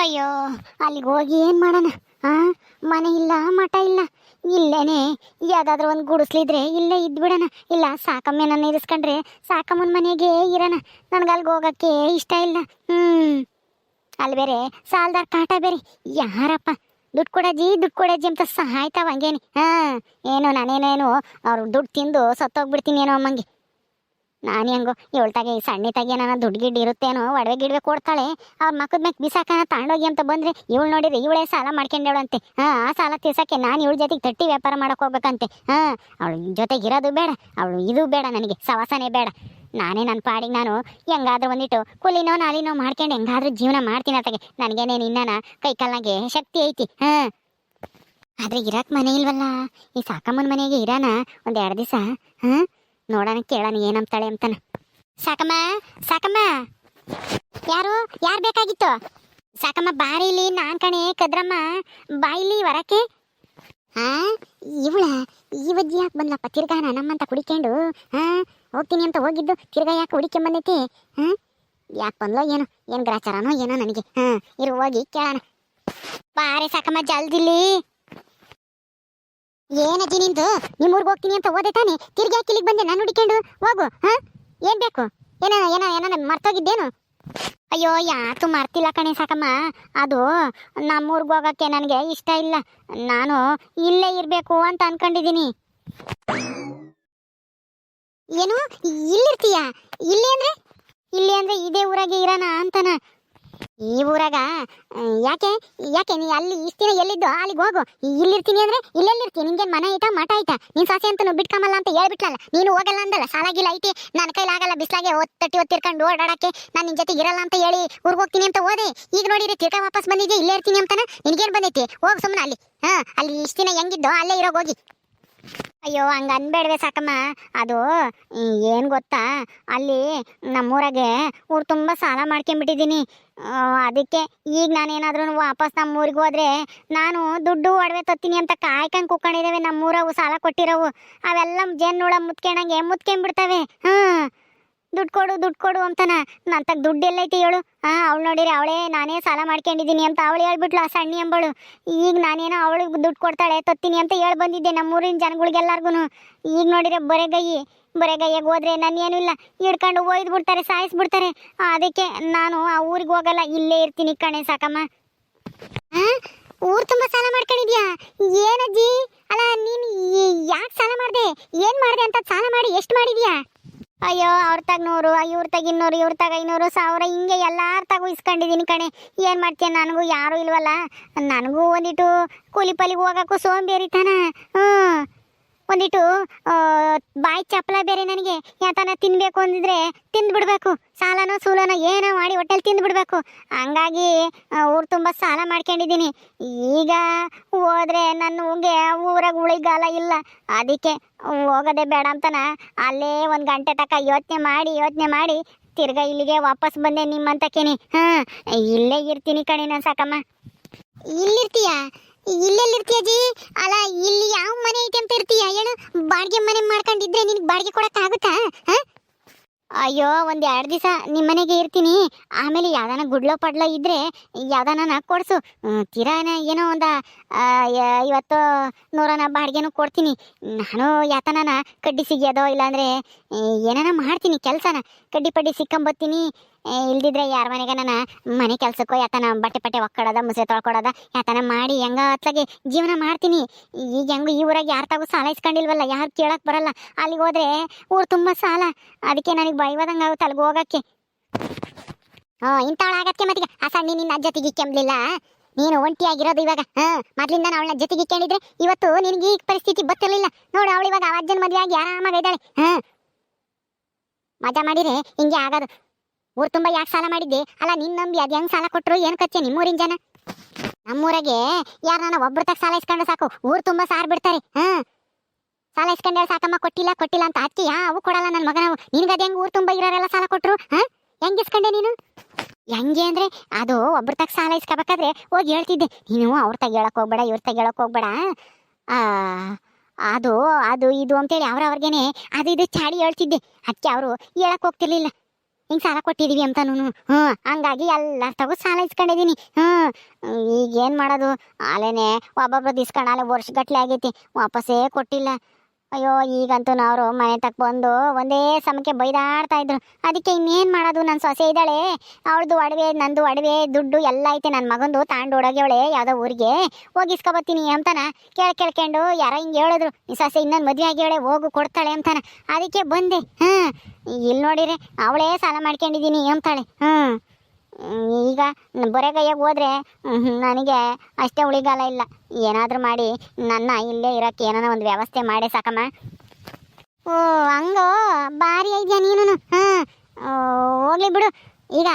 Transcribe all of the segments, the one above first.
ಅಯ್ಯೋ, ಅಲ್ಲಿಗೆ ಹೋಗಿ ಏನು ಮಾಡೋಣ? ಆ, ಮನೆ ಇಲ್ಲ, ಮಠ ಇಲ್ಲ. ಇಲ್ಲೇನೆ, ಯಾವ್ದಾದ್ರು ಒಂದು ಗುಡಿಸ್ಲಿದ್ರೆ ಇಲ್ಲೇ ಇದ್ಬಿಡೋಣ. ಇಲ್ಲ ಸಾಕಮ್ಮೆ ನನ್ನ ಇರಿಸ್ಕೊಂಡ್ರೆ ಸಾಕಮ್ಮನ ಮನೆಗೆ ಇರೋಣ. ನನಗೆ ಅಲ್ಲಿಗೆ ಹೋಗೋಕ್ಕೆ ಇಷ್ಟ ಇಲ್ಲ. ಹ್ಞೂ ಅಲ್ಲಿ ಬೇರೆ ಸಾಲ್ದಾರ್ ಕಾಟ ಬೇರೆ. ಯಾರಪ್ಪ? ದುಡ್ಡು ಕೊಡಜ್ಜಿ ದುಡ್ಡು ಕೊಡಜ್ಜಿ ಅಂತ ಸಹಾಯ್ತಾವ ಹಂಗೇನಿ. ಹಾಂ, ಏನೋ ನಾನೇನೇನು ಅವ್ರು ದುಡ್ಡು ತಿಂದು ಸತ್ತೋಗ್ಬಿಡ್ತೀನಿ ಏನೋ ಅಮ್ಮಂಗೆ. ನಾನು ಹೆಂಗೋ ಇವಳ್ತಾಗೆ ಈ ಸಣ್ಣ ತಾಗೆ ನನ್ನ ದುಡ್ಡು ಗಿಡ್ಡು ಇರುತ್ತೇನೋ, ಒಡವೆ ಗಿಡವೆ ಕೊಡ್ತಾಳೆ, ಅವ್ರ ಮಕ್ಕದ ಮ್ಯಾಕ್ ಬಿಸಾಕನ ತಾಂಡೋಗಿ ಅಂತ ಬಂದ್ರೆ, ಇವಳು ನೋಡಿದ್ರೆ ಇವಳೇ ಸಾಲ ಮಾಡ್ಕೊಂಡೇಳಂತೆ. ಹಾ, ಆ ಸಾಲ ತೀರ್ಸಕ್ಕೆ ನಾನು ಇವಳ ಜೊತೆಗೆ ತಟ್ಟಿ ವ್ಯಾಪಾರ ಮಾಡಕ್ ಹೋಗ್ಬೇಕಂತೆ. ಹಾ, ಅವಳು ಜೊತೆಗೆ ಇರೋದು ಬೇಡ, ಅವಳು ಇದು ಬೇಡ ನನಗೆ, ಸವಾಸನೇ ಬೇಡ. ನಾನೇ ನನ್ನ ಪಾಡಿಗೆ ನಾನು ಹೆಂಗಾದ್ರೂ ಒಂದಿಟ್ಟು ಕೂಲಿನೋ, ನಾಲಿನೋ ಮಾಡ್ಕೊಂಡು ಹೆಂಗಾದ್ರೂ ಜೀವನ ಮಾಡ್ತೀನಿ ಅತಗೆ ನನಗೇನೇ ನಿನ್ನನ ಕೈ ಕಾಲಾಗೆ ಶಕ್ತಿ ಐತಿ, ಹಾ. ಆದ್ರೆ ಇರಕ್ಕೆ ಮನೆ ಇಲ್ವಲ್ಲ? ಈ ಸಾಕಮ್ಮನ ಮನೆಗೆ ಇರಾನ? ಒಂದು ಎರಡು ದಿವಸ, ಹಾ? ನೋಡೋಣ, ಕೇಳೋಣ ಏನಂತಾಳೆ ಅಂತಾನ. ಸಾಕಮ್ಮ ಸಾಕಮ್ಮ. ಯಾರು ಯಾರು ಬೇಕಾಗಿತ್ತು? ಸಾಕಮ್ಮ ಬಾರಿಲಿ ನಾನ್ ಕಣೆ, ಕದ್ರಮ್ಮ. ಬಾಯಿಲಿ ವರಕ್ಕೆ. ಹಾ ಇವಳ ಬಜ್ಜಿ ಯಾಕೆ ಬಂದ್ಲಪ್ಪ? ತಿರ್ಗಾ ನಮ್ಮಂತ ಕುಡಿಕೊಂಡು ಹಾ ಹೋಗ್ತೀನಿ ಅಂತ ಹೋಗಿದ್ದು, ತಿರ್ಗಾ ಯಾಕೆ ಹುಡಿಕೆ ಬಂದೈತಿ? ಹಾ ಯಾಕೆ ಬಂದ್ಲೋ ಏನೋ, ಏನು ಗ್ರಾಚಾರನೋ ಏನೋ ನನಗೆ. ಹಾ ಇರು, ಹೋಗಿ ಕೇಳೋಣ. ಬಾರೆ ಸಾಕಮ್ಮ ಜಲ್ದಿಲ್ಲಿ ಏನಜ್ಜಿ ನಿಂದು? ನಿಮ್ಮ ಊರಿಗೆ ಹೋಗ್ತೀನಿ ಅಂತ ಓದೇ ತಾನೆ? ತಿರ್ಗಿ ಯಾಕೆ ಬಂದೆ? ನಾನು ಹುಡಿಕೊಂಡು ಹೋಗು, ಹಾ? ಏನ್ ಬೇಕು? ಏನೋ ಏನೋ, ಏನ, ಮರ್ತೋಗಿದ್ದೇನು? ಅಯ್ಯೋ ಯಾತು ಮರ್ತಿಲ್ಲ ಕಣೆ ಸಾಕಮ್ಮ. ಅದು ನಮ್ಮೂರ್ಗೆ ಹೋಗಕ್ಕೆ ನನಗೆ ಇಷ್ಟ ಇಲ್ಲ. ನಾನು ಇಲ್ಲೇ ಇರಬೇಕು ಅಂತ ಅನ್ಕೊಂಡಿದ್ದೀನಿ. ಏನು? ಇಲ್ಲಿರ್ತೀಯ? ಇಲ್ಲಿ ಅಂದ್ರೆ? ಇಲ್ಲಿ ಅಂದ್ರೆ ಇದೇ ಊರಾಗೆ ಇರೋಣ ಅಂತನ. ಈ ಊರಾಗ ಯಾಕೆ ಯಾಕೆ ನೀ ಅಲ್ಲಿ ಇಷ್ಟಿನ ಎಲ್ಲಿದ್ದು ಅಲ್ಲಿಗೆ ಹೋಗು. ಇಲ್ಲಿರ್ತೀನಿ ಅಂದ್ರೆ ಇಲ್ಲೆಲ್ಲಿರ್ತೀನಿ. ನಿಂಗೇನ್ ಮನೆ ಐತಾ, ಮಠ ಐತಾ? ನೀನ್ ಸಾಸೆ ಅಂತ ಬಿಟ್ಕಮಲ್ಲ ಅಂತ ಹೇಳ್ಬಿಟ್ಲಲ್ಲ? ನೀನು ಹೋಗಲ್ಲ ಅಂದಲ್ಲ? ಸಾಲಾಗಿಲ್ಲ ಐತಿ ನನ್ನ ಕೈಲಾಗಲ್ಲ ಬಿಸ್ಲಾಗೆ ಒತ್ತಟ್ಟಿ ಒತ್ತಿರ್ಕೊಂಡು ಓಡಾಡಕ್ಕೆ. ನಾನು ನಿನ್ ಜೊತೆ ಇರಲ್ಲ ಅಂತ ಹೇಳಿ ಊರಿಗೆ ಹೋಗ್ತೀನಿ ಅಂತ ಹೋದೆ. ಈಗ ನೋಡಿರಿ ತಿರ್ಗಾ ವಾಪಸ್ ಬಂದಿದ್ದೆ ಇಲ್ಲೇ ಇರ್ತೀನಿ ಅಂತಾನೆ? ನಿನ್ಗೇನ್ ಬಂದೈತಿ? ಹೋಗ್ ಸುಮ್ಮನೆ ಅಲ್ಲಿ. ಹಾ, ಅಲ್ಲಿ ಇಷ್ಟಿನ ದಿನ ಹೆಂಗಿದ್ದೋ ಅಲ್ಲೇ ಇರೋಗಿ ಹೋಗಿ. ಅಯ್ಯೋ, ಹಂಗ ಅನ್ಬೇಡ್ವೆ ಸಾಕಮ್ಮ. ಅದು ಏನು ಗೊತ್ತಾ? ಅಲ್ಲಿ ನಮ್ಮೂರಾಗೆ ಊರು ತುಂಬ ಸಾಲ ಮಾಡ್ಕೊಂಬಿಟ್ಟಿದ್ದೀನಿ. ಅದಕ್ಕೆ ಈಗ ನಾನೇನಾದ್ರೂ ವಾಪಸ್ ನಮ್ಮೂರಿಗೆ ಹೋದ್ರೆ ನಾನು ದುಡ್ಡು ಒಡವೆ ತತ್ತೀನಿ ಅಂತ ಕಾಯ್ಕೊಂಡು ಕುತ್ಕೊಂಡಿದ್ದೇವೆ ನಮ್ಮೂರವು ಸಾಲ ಕೊಟ್ಟಿರೋವು. ಅವೆಲ್ಲ ಜೇನುಳ ಮುತ್ಕೊಂಡಂಗೆ ಮುತ್ಕೊಂಡ್ಬಿಡ್ತವೆ ಹಾಂ ದುಡ್ಡು ಕೊಡು ದುಡ್ಡು ಕೊಡು ಅಂತಾನ. ನನ್ನ ತಗ ದುಡ್ಡು ಎಲ್ಲೈತಿ ಹೇಳು. ಹಾಂ ಅವಳು ನೋಡಿರಿ, ಅವಳೇ ನಾನೇ ಸಾಲ ಮಾಡ್ಕೊಂಡಿದ್ದೀನಿ ಅಂತ ಅವಳು ಹೇಳ್ಬಿಟ್ಲು ಆ ಸಣ್ಣಿ ಎಂಬಳು ಈಗ ನಾನೇನೋ ಅವಳಿಗೆ ದುಡ್ಡು ಕೊಡ್ತಾಳೆ, ತೊತ್ತೀನಿ ಅಂತ ಹೇಳಿ ಬಂದಿದ್ದೆ ನಮ್ಮೂರಿನ ಜನಗಳಿಗೆಲ್ಲರಿಗೂ ಈಗ ನೋಡಿದ್ರೆ ಬರೆಗೈಯಿ ಬರೆಗೈಯಾಗ ಹೋದ್ರೆ ನಾನೇನು ಇಲ್ಲ. ಹಿಡ್ಕೊಂಡು ಒಯ್ದು ಬಿಡ್ತಾರೆ, ಸಾಯಿಸ್ಬಿಡ್ತಾರೆ. ಅದಕ್ಕೆ ನಾನು ಆ ಊರಿಗೆ ಹೋಗಲ್ಲ, ಇಲ್ಲೇ ಇರ್ತೀನಿ ಕಣೆ ಸಾಕಮ್ಮ? ಊರ್ ತುಂಬ ಸಾಲ ಮಾಡ್ಕೊಂಡಿದ್ಯಾ? ಏನಜ್ಜಿ ಅಲ್ಲ, ನೀನು ಯಾಕೆ ಸಾಲ ಮಾಡಿದೆ? ಏನು ಮಾಡಿದೆ ಅಂತ ಸಾಲ ಮಾಡಿ ಎಷ್ಟು ಮಾಡಿದ್ಯಾ? ಅಯ್ಯೋ ಅವ್ರ ತಗ ನೂರು ಇವ್ರ ತಗ ಇನ್ನೂರು ಇವ್ರ ತಗ ಐನೂರು ಸಾವಿರ ಹಿಂಗೆ ಎಲ್ಲಾರ ತಗೋ ಇಸ್ಕೊಂಡಿದ್ದೀನಿ ಕಣೆ. ಏನು ಮಾಡ್ತೀಯ? ನನಗೂ ಯಾರೂ ಇಲ್ವಲ್ಲ? ನನಗೂ ಒಂದಿಟ್ಟು ಕೂಲಿ ಪಲಿಗೆ ಹೋಗಕ್ಕೂ ಸೋಂಬೇರಿತಾನ. ಹ್ಞೂ ಒಂದಿಟ್ಟು ಬಾಯಿ ಚಪ್ಪಲ ಬೇರೆ ನನಗೆ. ಯಾತನ ತಿನ್ಬೇಕು ಅಂದಿದ್ರೆ ತಿಂದ್ಬಿಡ್ಬೇಕು. ಸಾಲನೋ ಸೂಲನೋ ಏನೋ ಮಾಡಿ ಹೊಟ್ಟೆಲಿ ತಿಂದ್ಬಿಡ್ಬೇಕು. ಹಂಗಾಗಿ ಊರು ತುಂಬ ಸಾಲ ಮಾಡ್ಕೊಂಡಿದ್ದೀನಿ. ಈಗ ಹೋದ್ರೆ ನನ್ನ ಹೂಗೆ ಊರಾಗ ಉಳಿಗಾಲ ಇಲ್ಲ. ಅದಕ್ಕೆ ಹೋಗೋದೇ ಬೇಡ ಅಂತನ ಅಲ್ಲೇ ಒಂದು ಗಂಟೆ ತನಕ ಯೋಚನೆ ಮಾಡಿ ಯೋಚನೆ ಮಾಡಿ ತಿರ್ಗಾ ಇಲ್ಲಿಗೆ ವಾಪಸ್ ಬಂದೆ ನಿಮ್ಮಂತಕ್ಕೇನಿ ಹಾಂ, ಇಲ್ಲೇ ಇರ್ತೀನಿ ಕಣಿ ನಾನು ಸಾಕಮ್ಮ. ಇಲ್ಲಿರ್ತೀಯಾ? ಇಲ್ಲೆಲ್ಲಿರ್ತೀಯ ಅಲ್ಲ, ಇಲ್ಲಿ ಯಾವ ಮನೆ ಐತೆ ಅಂತ ಇರ್ತೀಯ? ಹೇಳು. ಬಾಡಿಗೆ ಮನೆ ಮಾಡ್ಕೊಂಡಿದ್ರೆ ನಿನಗೆ ಬಾಡಿಗೆ ಕೊಡೋಕ್ಕಾಗುತ್ತಾ? ಹಾಂ? ಅಯ್ಯೋ, ಒಂದು ಎರಡು ದಿವಸ ನಿಮ್ಮ ಮನೆಗೆ ಇರ್ತೀನಿ. ಆಮೇಲೆ ಯಾವ್ದಾನ ಗುಡ್ಲೋ ಪಡ್ಲ ಇದ್ರೆ ಯಾವ್ದಾನ ಕೊಡ್ಸು. ಕೊಡಿಸು ತೀರಾನ ಏನೋ ಒಂದ ಇವತ್ತು ನೂರನ ಬಾಡಿಗೆನೂ ಕೊಡ್ತೀನಿ. ನಾನು ಯಾತನ ಕಡ್ಡಿ ಸಿಗ್ಯೋದೋ ಇಲ್ಲಾಂದರೆ ಏನಾನ ಮಾಡ್ತೀನಿ ಕೆಲಸನ. ಕಡ್ಡಿ ಪಡ್ಡಿ ಸಿಕ್ಕಂಬತ್ತೀನಿ. ಇಲ್ದಿದ್ರೆ ಯಾರ ಮನೆಗೆ ನಾನು ಮನೆ ಕೆಲ್ಸಕ್ಕೋ ಯಾತನ ಬಟ್ಟೆ ಪಟ್ಟೆ ಒಕ್ಕಡೋದ ಮುಸೆ ತೊಳ್ಕೊಡೋದ ಯಾತನ ಮಾಡಿ ಹೆಂಗ ಅತ್ಲಾಗೆ ಜೀವನ ಮಾಡ್ತೀನಿ. ಈಗ ಹೆಂಗು ಈ ಊರಾಗ ಯಾರ ತಾಗೂ ಸಾಲ ಇಸ್ಕೊಂಡಿಲ್ವಲ್ಲ, ಯಾರು ಕೇಳಕ್ ಬರಲ್ಲ. ಅಲ್ಲಿಗೆ ಹೋದ್ರೆ ಊರು ತುಂಬ ಸಾಲ. ಅದಕ್ಕೆ ನನಗೆ ಬೈವದಂಗೆ ಆಗುತ್ತೆ ಅಲ್ಲಿಗೆ ಹೋಗಕ್ಕೆ. ಹ್ಞೂ ಇಂಥವಳಾಗತ್ತೆ ಮತ್ತಿಗೆ. ಆ ಸಣ್ಣ ನಿನ್ನ ಜೊತೆಗೆ ಕೆಂಬಲಿಲ್ಲ ನೀನು ಒಂಟಿಯಾಗಿರೋದು ಇವಾಗ. ಹಾ, ಮೊದ್ಲಿಂದ ಅವಳನ್ನ ಜೊತೆಗೆ ಕೇಳಿದ್ರೆ ಇವತ್ತು ನಿನಗೆ ಈ ಪರಿಸ್ಥಿತಿ ಗೊತ್ತಿರಲಿಲ್ಲ ನೋಡು, ಅವಳು ಇವಾಗ ಅಜ್ಜನ ಮದುವೆ ಆಗಿ ಆರಾಮಾಗಿದ್ದಾಳೆ ಹಾ. ಮಜಾ ಮಾಡಿದ್ರೆ ಹಿಂಗೆ ಆಗೋದು. ಊರ್ ತುಂಬ ಯಾಕೆ ಸಾಲ ಮಾಡಿದ್ದೆ? ಅಲ್ಲ, ನಿನ್ ನಂಬಿ ಅದ್ ಹೆಂಗ್ ಸಾಲ ಕೊಟ್ರು? ಏನ್ ಕಚ್ಚೆ ನಿಮ್ಮೂರಿನ ಜನ? ನಮ್ಮೂರಾಗೆ ನಾನು ಒಬ್ರ ತಗ ಸಾಲ ಇಸ್ಕೊಂಡ್ರೆ ಸಾಕು. ಊರ್ ತುಂಬಾ ಸಾರ್ ಬಿಡ್ತಾರೆ. ಹಾ. ಸಾಲ ಇಸ್ಕೊಂಡ್ರೆ ಸಾಕಮ್ಮ, ಕೊಟ್ಟಿಲ್ಲ ಕೊಟ್ಟಿಲ್ಲ ಅಂತ. ಅದಕ್ಕೆ ಅವು ಕೊಡಲ್ಲ ನನ್ನ ಮಗನ ನಿನ್ಗೆ ಅದ್ ಹೆಂಗ್ ಊರು ತುಂಬ ಇರೋರೆಲ್ಲ ಸಾಲ ಕೊಟ್ರು? ಹಾ? ಹೆಂಗ್ ಇಸ್ಕೊಂಡೆ ನೀನು? ಹೆಂಗೆ ಅಂದ್ರೆ ಅದು ಒಬ್ರ ತಗ ಸಾಲ ಇಸ್ಕೋಬೇಕಾದ್ರೆ ಹೋಗಿ ಹೇಳ್ತಿದ್ದೆ. ನೀನು ಅವ್ರ ತಗ ಹೇಳಕ್ ಹೋಗ್ಬೇಡ, ಇವ್ರ ತಗ ಹೇಳಕ್ ಹೋಗ್ಬೇಡ. ಆ, ಅದು ಅದು, ಇದು ಅಂತೇಳಿ ಅವ್ರವ್ರಿಗೇನೆ ಅದು ಇದು ಚಾಡಿ ಹೇಳ್ತಿದ್ದೆ. ಅದಕ್ಕೆ ಅವರು ಹೇಳಕ್ ಹೋಗ್ತಿರ್ಲಿಲ್ಲ. ಹಿಂಗೆ ಸಾಲ ಕೊಟ್ಟಿದೀವಿ ಅಂತಾನು ಹ್ಞೂ, ಹಂಗಾಗಿ ಎಲ್ಲ ತಗೋ ಸಾಲ ಇಸ್ಕೊಂಡಿದೀನಿ. ಹ್ಞೂ, ಈಗೇನು ಮಾಡೋದು? ಅಲ್ಲೇನೆ ಒಬ್ಬೊಬ್ರದ್ದು ಇಸ್ಕೊಂಡು ಅಲ್ಲೇ ವರ್ಷಗಟ್ಲೆ ಆಗೈತಿ. ವಾಪಸ್ಸೇ ಕೊಟ್ಟಿಲ್ಲ. ಅಯ್ಯೋ, ಈಗಂತೂ ಅವರು ಮನೆ ತಕ್ಕ ಬಂದು ಒಂದೇ ಸಮಕ್ಕೆ ಬೈದಾಡ್ತಾ ಇದ್ರು. ಅದಕ್ಕೆ ಇನ್ನೇನು ಮಾಡೋದು? ನನ್ನ ಸೊಸೆ ಇದ್ದಾಳೆ. ಅವಳದು ಒಡವೆ ನಂದು ಒಡವೆ ದುಡ್ಡು ಎಲ್ಲ ಐತೆ. ನನ್ನ ಮಗಂದು ತಾಂಡು ಓಡೋಗ್ಯವಳೆ ಯಾವುದೋ ಊರಿಗೆ. ಹೋಗಿಸ್ಕೊಬತ್ತೀನಿ ಅಂತಾನ. ಕೇಳಿ, ಕೇಳ್ಕೊಂಡು ಯಾರೋ ಹಿಂಗೆ ಹೇಳಿದ್ರು. ಈ ಸೊಸೆ ಇನ್ನೊಂದು ಮದುವೆ ಆಗ್ಯವಳೆ ಹೋಗು, ಕೊಡ್ತಾಳೆ ಅಂತಾನ. ಅದಕ್ಕೆ ಬಂದೆ. ಹಾಂ ಇಲ್ಲಿ ನೋಡಿರಿ, ಅವಳೇ ಸಾಲ ಮಾಡ್ಕೊಂಡಿದ್ದೀನಿ ಅಂತಾಳೆ. ಹಾಂ ಈಗ ಬರೆಗೈಯಾಗ ಹೋದ್ರೆ ನನಗೆ ಅಷ್ಟೇ ಉಳಿಗಾಲ ಇಲ್ಲ. ಏನಾದರೂ ಮಾಡಿ, ನನ್ನ ಇಲ್ಲೇ ಇರೋಕ್ಕೆ ಏನಾನ ಒಂದು ವ್ಯವಸ್ಥೆ ಮಾಡಿ ಸಾಕಮ್ಮ. ಓ, ಹಂಗೋ, ಭಾರಿ ಐದ್ಯಾ ನೀನು ಹಾಂ ಹೋಗ್ಲಿ ಬಿಡು. ಈಗ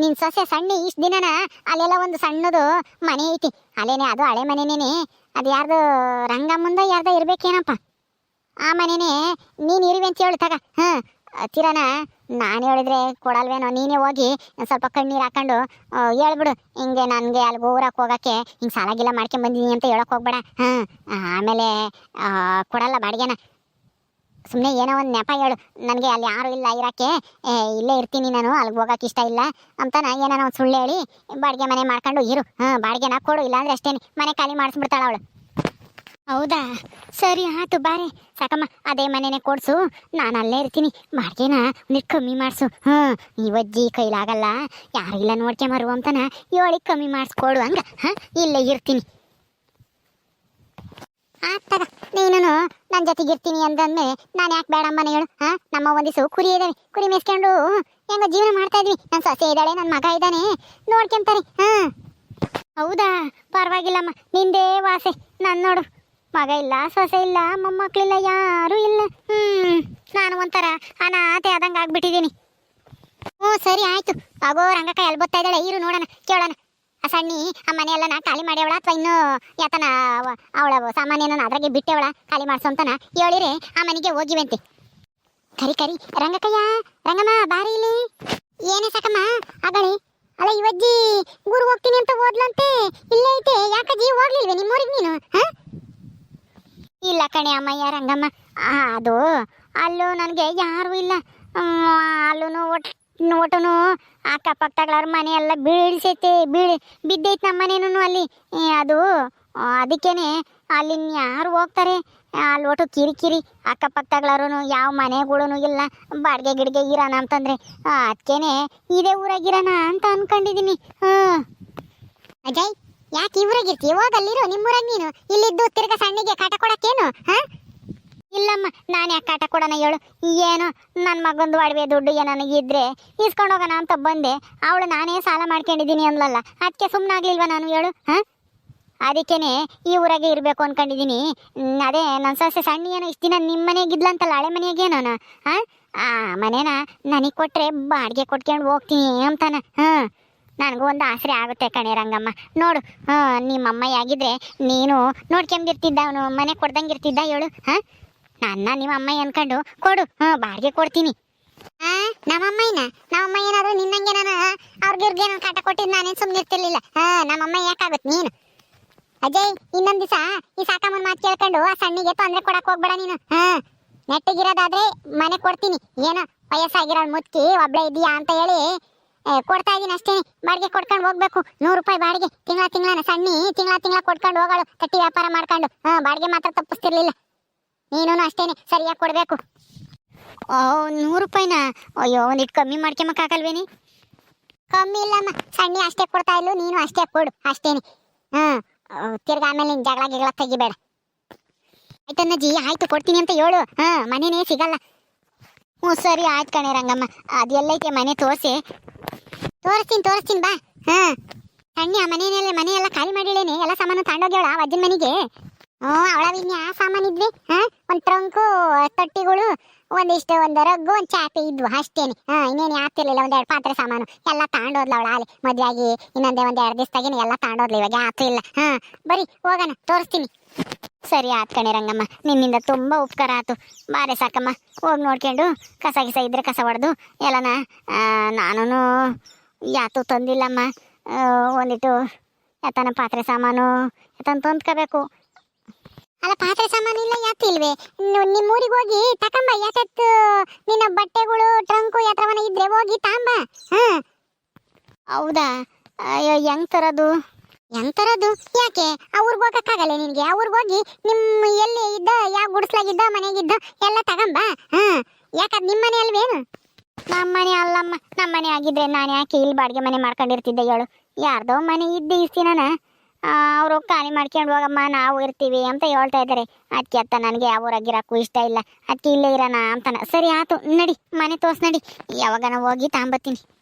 ನಿನ್ನ ಸೊಸೆ ಸಣ್ಣ ಇಷ್ಟು ದಿನನ ಅಲ್ಲೆಲ್ಲ ಒಂದು ಸಣ್ಣದು ಮನೆ ಐತಿ. ಅಲ್ಲೇನೆ, ಅದು ಹಳೆ ಮನೆನೇನೆ. ಅದು ಯಾರ್ದು ರಂಗಮ್ಮಂದ ಯಾರ್ದ ಇರ್ಬೇಕೇನಪ್ಪ. ಆ ಮನೆನೇ ನೀನು ಇರುವೆ ಅಂತ ಹೇಳು, ತಗ. ಹಾಂ ತೀರನ ನಾನು ಹೇಳಿದ್ರೆ ಕೊಡಲ್ವೇನೋ? ನೀನೇ ಹೋಗಿ ಸ್ವಲ್ಪ ಕಣ್ಣೀರು ಹಾಕೊಂಡು ಹೇಳ್ಬಿಡು ಹಿಂಗೆ ನನಗೆ ಅಲ್ಲಿ ಊರಕ್ಕೆ ಹೋಗೋಕ್ಕೆ ಹಿಂಗೆ ಸಾಲ ಗಿಲ್ಲ ಮಾಡ್ಕೊಂಡ್ ಬಂದಿದ್ದೀನಿ ಅಂತ ಹೇಳೋಕೆ ಹೋಗ್ಬೇಡ. ಹಾಂ, ಆಮೇಲೆ ಕೊಡಲ್ಲ ಬಾಡಿಗೆನ. ಸುಮ್ಮನೆ ಏನೋ ಒಂದು ನೆಪ ಹೇಳು. ನನಗೆ ಅಲ್ಲಿ ಯಾರು ಇಲ್ಲ ಇರೋಕ್ಕೆ. ಇಲ್ಲೇ ಇರ್ತೀನಿ ನಾನು ಅಲ್ಲಿಗೆ ಹೋಗಕ್ಕೆ ಇಷ್ಟ ಇಲ್ಲ ಅಂತಾನ ಏನೋ ಒಂದು ಸುಳ್ಳು ಹೇಳಿ ಬಾಡಿಗೆ ಮನೆ ಮಾಡ್ಕೊಂಡು ಇರು. ಹಾಂ, ಬಾಡಿಗೆನ ಕೊಡು, ಇಲ್ಲಾಂದ್ರೆ ಅಷ್ಟೇನೆ. ಮನೆ ಖಾಲಿ ಮಾಡಿಸ್ಬಿಡ್ತಾಳೆ ಅವಳು. ಹೌದಾ? ಸರಿ, ಆತು, ಬಾರೆ. ಸಾಕಮ್ಮ, ಅದೇ ಮನೆನೇ ಕೊಡ್ಸು. ನಾನು ಅಲ್ಲೇ ಇರ್ತೀನಿ. ಬಾಡಿಗೆನ ಒಂದಿಟ್ಟು ಕಮ್ಮಿ ಮಾಡಿಸು. ಹಾಂ ಈ ಅಜ್ಜಿ ಕೈಲಾಗಲ್ಲ. ಯಾರು ಇಲ್ಲ ನೋಡ್ಕೊಂಬರು ಅಂತನ ಏಳಿ ಕಮ್ಮಿ ಮಾಡಿಸ್ಕೊಡು ಹಂಗ ಹಾಂ? ಇಲ್ಲೇ ಇರ್ತೀನಿ. ಆಗ್ತದ ನೀನು ನನ್ನ ಜೊತೆಗೆ ಇರ್ತೀನಿ ಅಂತಂದ್ಮೇಲೆ ನಾನು ಯಾಕೆ ಬೇಡಮ್ಮನ ಹೇಳು, ಹಾಂ? ನಮ್ಮ ಒಂದಿಸು ಕುರಿ ಇದಾವೆ. ಕುರಿ ಮೇಸ್ಕೊಂಡು ಹೆಂಗ ಜೀವನ ಮಾಡ್ತಾ ಇದ್ವಿ. ನನ್ನ ಸೊಸೆ ಇದ್ದಾಳೆ ನನ್ನ ಮಗ ಇದ್ದಾನೆ. ನೋಡ್ಕೊಂತಾರೆ, ಹಾಂ? ಹೌದಾ? ಪರವಾಗಿಲ್ಲಮ್ಮ, ನಿಂದೇ ವಾಸೆ. ನಾನು ನೋಡು. ಮಗ ಇಲ್ಲ, ಸೊಸೆ ಇಲ್ಲ, ಮೊಮ್ಮಕ್ಳಿಲ್ಲ, ಯಾರೂ ಇಲ್ಲ. ಹ್ಮ್, ನಾನು ಒಂಥರ ಅನಾಥೆ ಆದಂಗೆ ಆಗ್ಬಿಟ್ಟಿದ್ದೀನಿ ಓ ಸರಿ ಆಯ್ತು. ಅಗೋ, ರಂಗಕ್ಕ ಎಲ್ಲಿ ಬರ್ತಾ ಇದ್ದಾಳೆ? ಇರು, ನೋಡೋಣ, ಕೇಳೋಣ. ಆ ಸಣ್ಣಿ, ಆ ಮನೆಯೆಲ್ಲ ನಾ ಖಾಲಿ ಮಾಡ್ಯವಳ ಅಥವಾ ಇನ್ನೂ ಯಾತನ ಅವ- ಅವಳ ಸಾಮಾನ್ಯನ ಅದ್ರಾಗೆ ಬಿಟ್ಟೆವಳ? ಖಾಲಿ ಮಾಡ್ಸೋಂತನ ಹೇಳಿರಿ, ಆ ಮನೆಗೆ ಹೋಗಿವಂತೆ. ಕರಿ ಕರಿ. ರಂಗಕ್ಕಯ್ಯ, ರಂಗಮ್ಮ, ಬಾರಿ ಇಲ್ಲಿ. ಏನೇ ಸಾಕಮ್ಮ ಅಗಳಿ ಅಲ್ಲ, ಇವಜ್ಜಿ ಗುರು ಹೋಗ್ತೀನಿ ಅಂತ ಓದ್ಲಂತೆ ಇಲ್ಲೇ ಐತೆ. ಯಾಕಜ್ಜಿ, ಹೋಗ್ಲಿಲ್ವೇ ನಿಮ್ಮೂರಿಗೆ ನೀನು, ಹಾ? ಇಲ್ಲ ಕಣೆ ಅಮ್ಮಯ್ಯ, ರಂಗಮ್ಮ. ಅದು, ಅಲ್ಲೂ ನನಗೆ ಯಾರೂ ಇಲ್ಲ. ಅಲ್ಲೂ ಒಟ್ಟು ನೋಟೂ ಅಕ್ಕಪಕ್ಕಗಳವ್ರ ಮನೆ ಎಲ್ಲ ಬೀಳ್ಸೈತೆ, ಬೀಳ್, ಬಿದ್ದೈತೆ ನಮ್ಮ ಮನೇನು ಅಲ್ಲಿ. ಅದು, ಅದಕ್ಕೇನೆ ಅಲ್ಲಿ ಯಾರು ಹೋಗ್ತಾರೆ? ಅಲ್ಲಿ ಒಟ್ಟು ಕಿರಿಕಿರಿ ಅಕ್ಕಪಕ್ಕಗಳವ್ರು ಯಾವ ಮನೆಗಳೂ ಇಲ್ಲ. ಬಾಡಿಗೆ ಗಿಡಿಗೆ ಇರೋಣ ಅಂತಂದ್ರೆ, ಅದಕ್ಕೇನೆ ಇದೇ ಊರಾಗಿರೋಣ ಅಂತ ಅಂದ್ಕೊಂಡಿದ್ದೀನಿ ಹ್ಞೂ ಅಜಯ್ ಯಾಕೆ ಇವ್ರಾಗಿರ್ತೀಯ ಹೋಗಲ್ಲಿರು, ನಿಮ್ಮೂರಾಗ ನೀನು. ಇಲ್ಲಿದ್ದು ತಿರ್ಗ ಸಣ್ಣಿಗೆ ಕಾಟ ಕೊಡಕ್ಕೇನು, ಹಾ? ಇಲ್ಲಮ್ಮ, ನಾನು ಯಾಕೆ ಕಾಟ ಕೊಡೋಣ ಹೇಳು. ಏನೋ ನನ್ನ ಮಗಂದು ಒಡವೆ ದುಡ್ಡು ಏನೋ ಇದ್ರೆ ಇಸ್ಕೊಂಡು ಹೋಗೋಣ ಅಂತ ಬಂದೆ. ಅವಳು ನಾನೇ ಸಾಲ ಮಾಡ್ಕೊಂಡಿದ್ದೀನಿ ಅಂದ್ಲಲ್ಲ ಅದಕ್ಕೆ ಸುಮ್ಮನಾಗ್ಲಿಲ್ವ ನಾನು ಹೇಳು, ಹಾ? ಅದಕ್ಕೇನೆ ಈ ಊರಾಗೆ ಇರಬೇಕು ಅನ್ಕೊಂಡಿದ್ದೀನಿ. ಅದೇ ನನ್ನ ಸೊಸೆ ಸಣ್ಣ ಏನೋ ಇಷ್ಟು ದಿನ ನಿಮ್ಮ ಮನೆಗಿದ್ಲಂತಲ್ಲ ಹಳೆ ಮನೆಗೇನೋನ ಹಾಂ? ಆ ಮನೇನ ನನಗೆ ಕೊಟ್ಟರೆ ಬಾಡಿಗೆ ಕೊಟ್ಕೊಂಡು ಹೋಗ್ತೀನಿ ಅಂತಾನೆ, ಹಾಂ? ನನಗೂ ಒಂದು ಆಸರೆ ಆಗುತ್ತೆ ಕಣೆ ರಂಗಮ್ಮ. ನೋಡು, ಹಾಂ ನಿಮ್ಮ ಅಮ್ಮಯ್ಯ ಆಗಿದ್ರೆ ನೀನು ನೋಡ್ಕೊಂಬಿರ್ತಿದ್ದ, ಅವನು ಮನೆ ಕೊಡ್ದಂಗಿರ್ತಿದ್ದ ಹೇಳು, ಹಾಂ? ನನ್ನ ನಿಮ್ಮ ಅಮ್ಮ ಅನ್ಕೊಂಡು ಕೊಡು, ಹಾಂ, ಬಾಡಿಗೆ ಕೊಡ್ತೀನಿ. ಹಾಂ ನಮ್ಮಮ್ಮಯ್ಯನ? ನಮ್ಮಮ್ಮ ಏನಾದರೂ ನಿನ್ನಂಗೆ ನಾನು ಅವ್ರಿಗೆ ನಾನು ಕಾಟ ಕೊಟ್ಟಿದ್ದು ನಾನೇನು ಸುಮ್ಮನೆ ಇರ್ತಿರ್ಲಿಲ್ಲ ಹಾಂ ನಮ್ಮಮ್ಮ ಯಾಕಾಗುತ್ತೆ ನೀನು? ಅಜಯ್, ಇನ್ನೊಂದು ದಿವಸ ಈ ಸಾಕಮ್ಮನ ಮಾತು ಕೇಳ್ಕೊಂಡು ಆ ಸಣ್ಣಿಗೆ ತೊಂದರೆ ಕೊಡಕ್ಕೆ ಹೋಗ್ಬೇಡ ನೀನು, ಹಾಂ? ನೆಟ್ಟಗಿರೋದಾದ್ರೆ ಮನೆ ಕೊಡ್ತೀನಿ. ಏನೋ ವಯಸ್ಸಾಗಿರೋ ಮುತ್ತಿ ಒಬ್ಳೆ ಇದೀಯಾ ಅಂತ ಹೇಳಿ ಕೊಡ್ತಾ ಇದೀನಿ ಅಷ್ಟೇ. ಬಾಡಿಗೆ ಕೊಡ್ಕೊಂಡು ಹೋಗ್ಬೇಕು. ನೂರು ರೂಪಾಯಿ ಬಾಡಿಗೆ. ತಿಂಗಳ ತಿಂಗಳ ಸಣ್ಣಿ, ತಿಂಗಳ ತಿಂಗಳ ಕೊಡ್ಕೊಂಡು ಹೋಗಳು. ತಟ್ಟಿ ವ್ಯಾಪಾರ ಮಾಡ್ಕೊಂಡು. ಹಾ, ಬಾಡಿಗೆ ಮಾತ್ರ ತಪ್ಪಿಸ್ತಿರ್ಲಿಲ್ಲ. ನೀನು ಅಷ್ಟೇನೆ ಸರಿಯಾಗಿ ಕೊಡಬೇಕು. ಓ, ನೂರು ರೂಪಾಯಿನ? ಅಯ್ಯೋ ಒಂದಿಟ್ಟು ಕಮ್ಮಿ ಮಾಡ್ಕೊಂಬಕ್ಕಾಗಲ್ವೇನಿ ಕಮ್ಮಿ ಇಲ್ಲಮ್ಮ. ಸಣ್ಣಿ ಅಷ್ಟೇ ಕೊಡ್ತಾ ಇಲ್ಲ ನೀನು ಅಷ್ಟೇ ಕೊಡು. ಅಷ್ಟೇನೆ. ಹಾಂ ತಿರ್ಗ ಆಮೇಲೆ ನಿನ್ ಜಗಳ ಗಿಗಳ ತೆಗಿಬೇಡ. ಆಯ್ತಣ್ಣಜ್ಜಿ ಆಯ್ತು, ಕೊಡ್ತೀನಿ ಅಂತ ಹೇಳು. ಹಾ, ಮನೇನೇ ಸಿಗಲ್ಲ. ಹ್ಞೂ, ಸರಿ ಆಯ್ತು ಕಣೆ ರಂಗಮ್ಮ. ಅದೆಲ್ಲೈತೆ ಮನೆ ತೋರಿಸಿ. ತೋರಿಸ್ತೀನಿ ತೋರಿಸ್ತೀನಿ, ಬಾ. ಹಾಂ. ಕಣ್ಣಿ ಆ ಮನೆಯಲ್ಲ ಮನೆ ಎಲ್ಲ ಖಾಲಿ ಮಾಡಿಳೇನೆ ಎಲ್ಲ ಸಾಮಾನು ತಗೊಂಡೋಗ್ಯಾಳ ಅಜ್ಜನ ಮನೆಗೆ. ಹ್ಞೂ, ಅವಳ ಆ ಸಾಮಾನು ಇದ್ವಿ. ಹಾಂ, ಒಂದು ಟ್ರಂಕು ತೊಟ್ಟಿಗಳು, ಒಂದಿಷ್ಟು, ಒಂದು ರಗ್ಗು, ಒಂದು ಚಾಪೆ ಇದ್ವು, ಅಷ್ಟೇನೆ. ಹಾಂ, ಇನ್ನೇನು ಆಗ್ತಿರ್ಲಿಲ್ಲ ಒಂದೆರಡು ಪಾತ್ರೆ ಸಾಮಾನು. ಎಲ್ಲ ತಗೊಂಡೋದ್ಲ ಅವಳ ಅಲ್ಲಿ ಮದುವೆಯಾಗಿ ಇನ್ನೊಂದೇ ಒಂದು ಎರಡು ದಿವಸದಾಗಿನ ಎಲ್ಲ ತಗೊಂಡೋದ್ಲು ಇವಾಗ ಆತು ಇಲ್ಲ. ಹಾ, ಬರೀ, ಹೋಗೋಣ, ತೋರಿಸ್ತೀನಿ. ಸರಿ ಆತ್ ಕಣೆ ರಂಗಮ್ಮ ನಿನ್ನಿಂದ ತುಂಬ ಉಪಕಾರ ಆಯ್ತು ಬಾರೆ ಸಾಕಮ್ಮ ಹೋಗಿ ನೋಡ್ಕೊಂಡು ಕಸ ಗಿಸ ಇದ್ರೆ ಕಸ ಹೊಡೆದು ಎಲ್ಲನ ನಾನು ಯಾತು ತಂದಿಲ್ಲಮ್ಮ. ಒಂದಿಟ್ಟು ಯಾತನ ಪಾತ್ರೆ ಸಾಮಾನು ಯಾತನ ತಂದ್ಕೋಬೇಕು. ಅಲ್ಲ ಪಾತ್ರೆ ಸಾಮಾನು ಇಲ್ಲ ಯಾತಿಲ್ವೇ ನಿಮ್ಮ ಊರಿಗೆ ಹೋಗಿ ತಕಮ್ಮ ಯಾಕತ್ತು ನಿನ್ನ ಬಟ್ಟೆಗಳು ಟ್ರಂಕು ಯಾತ್ರವನ ಇದ್ರೆ ಹೋಗಿ ತಾಂಬ. ಹಾಂ ಹೌದಾ? ಅಯ್ಯೋ ಹೆಂಗ್ ತರೋದು? ತರೋದು ಯಾಕೆ? ಆ ಊರಿಗೆ ಹೋಗಕ್ಕಾಗಲ್ಲ ನಿನಗೆ? ಆ ಊರಿಗೆ ಹೋಗಿ ನಿಮ್ಮ ಎಲ್ಲಿ ಇದ್ದ ಯಾವ ಗುಡಿಸ್ಲಾಗಿದ್ದ, ಮನೆಗಿದ್ದ ಎಲ್ಲ ತಗೊಂಬ, ಹಾ? ಯಾಕದ್ ನಿಮ್ಮ ಮನೆ ಅಲ್ವೇನು? ನಮ್ಮ ಮನೆ ಅಲ್ಲಮ್ಮ ನಮ್ಮ ಮನೆ ಆಗಿದ್ರೆ ನಾನು ಯಾಕೆ ಇಲ್ಲಿ ಬಾಡಿಗೆ ಮನೆ ಮಾಡ್ಕೊಂಡಿರ್ತಿದ್ದೆ ಹೇಳು? ಯಾರ್ದೋ ಮನೆ ಇದ್ದು ಆ, ಅವರು ಖಾಲಿ ಮಾಡ್ಕೊಂಡು ಹೋಗಮ್ಮ, ನಾವು ಇರ್ತೀವಿ ಅಂತ ಹೇಳ್ತಾ ಇದ್ದಾರೆ ಅದಕ್ಕೆ ಅತ್ತ ನನಗೆ ಯಾವ ಊರಾಗಿರಕ್ಕೂ ಇಷ್ಟ ಇಲ್ಲ. ಅದಕ್ಕೆ ಇಲ್ಲೇ ಇರೋಣ ಅಂತಾನ. ಸರಿ, ಆತು, ನಡಿ, ಮನೆ ತೋರ್ಸ್, ನಡಿ. ಯಾವಾಗನ ಹೋಗಿ ತಾಂಬತ್ತೀನಿ.